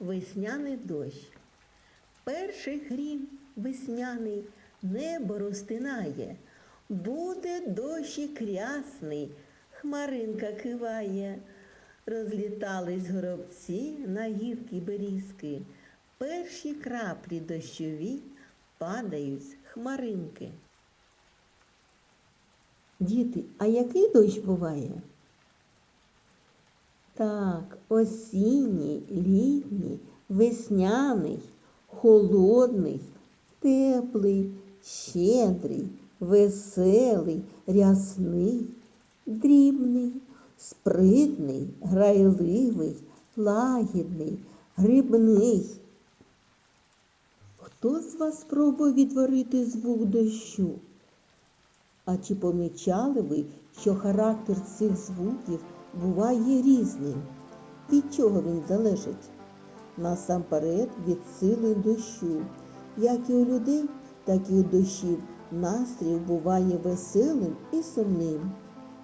весняний дощ. Перший грім весняний небо розтинає. Буде дощик рясний, хмаринка киває. Розлітались горобці на гілки берізки. Перші краплі дощові падають хмаринки. Діти, а який дощ буває? Так, осінній, літній, весняний, холодний, теплий, щедрий, веселий, рясний, дрібний, спритний, грайливий, лагідний, грибний. Хто з вас спробує відтворити звук дощу? А чи помічали ви, що характер цих звуків буває різним? Від чого він залежить? Насамперед від сили дощу. Як і у людей, так і у дощів настрій буває веселим і сумним.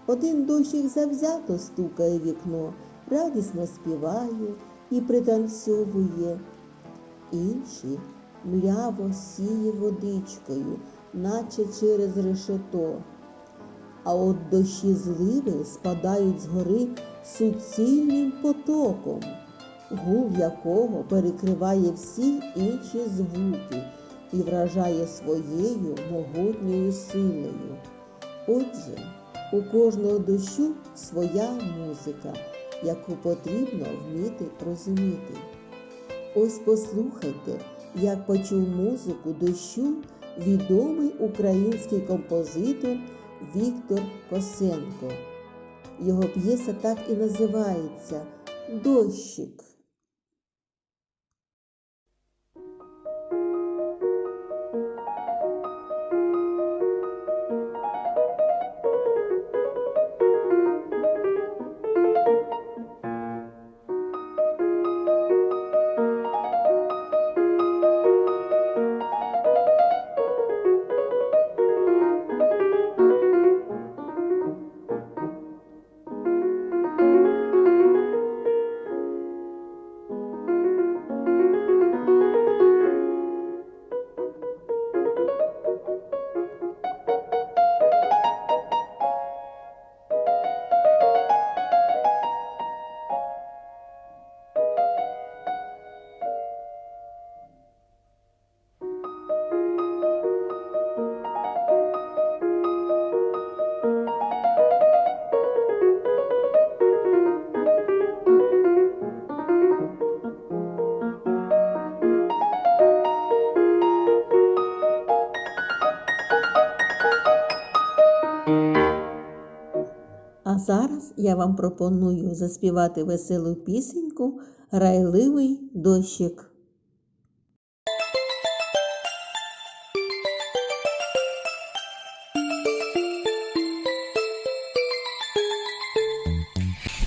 Один дощик завзято стукає вікно, радісно співає і пританцьовує. Інший мляво сіє водичкою, наче через решето. А от дощі зливи спадають з гори суцільним потоком, гул якого перекриває всі інші звуки і вражає своєю могутньою силою. Отже, у кожного дощу своя музика, яку потрібно вміти розуміти. Ось послухайте, як почув музику дощу відомий український композитор Віктор Косенко. Його п'єса так і називається Дощик. Зараз я вам пропоную заспівати веселу пісеньку Грайливий дощик.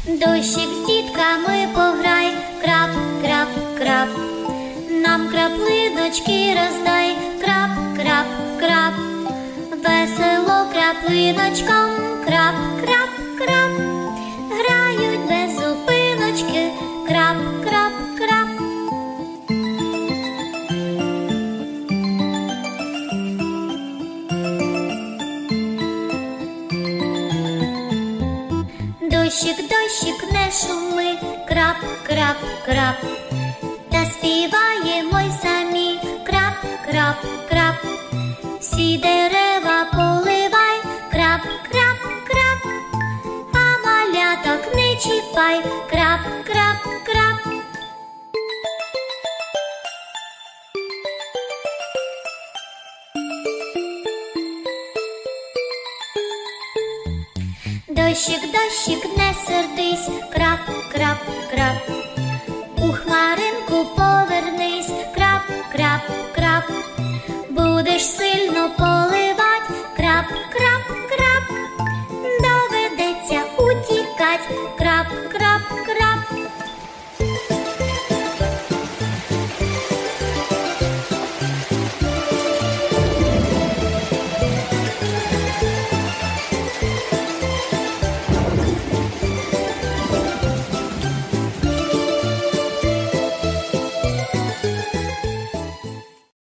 Дощик з дітками пограй, крап, крап, крап. Нам краплиночки роздай, крап, крап, крап. Весело краплиночкам, крап, крап, крап. Крап, крап, крап. Дощик, дощик, не шуми, крап, крап, крап. Та співаємо й самі, крап, крап, крап. Всі дерева Дощик, дощик, не сердись, крап, крап, крап. У хмаринку повернись, крап, крап, крап. Будеш сильно по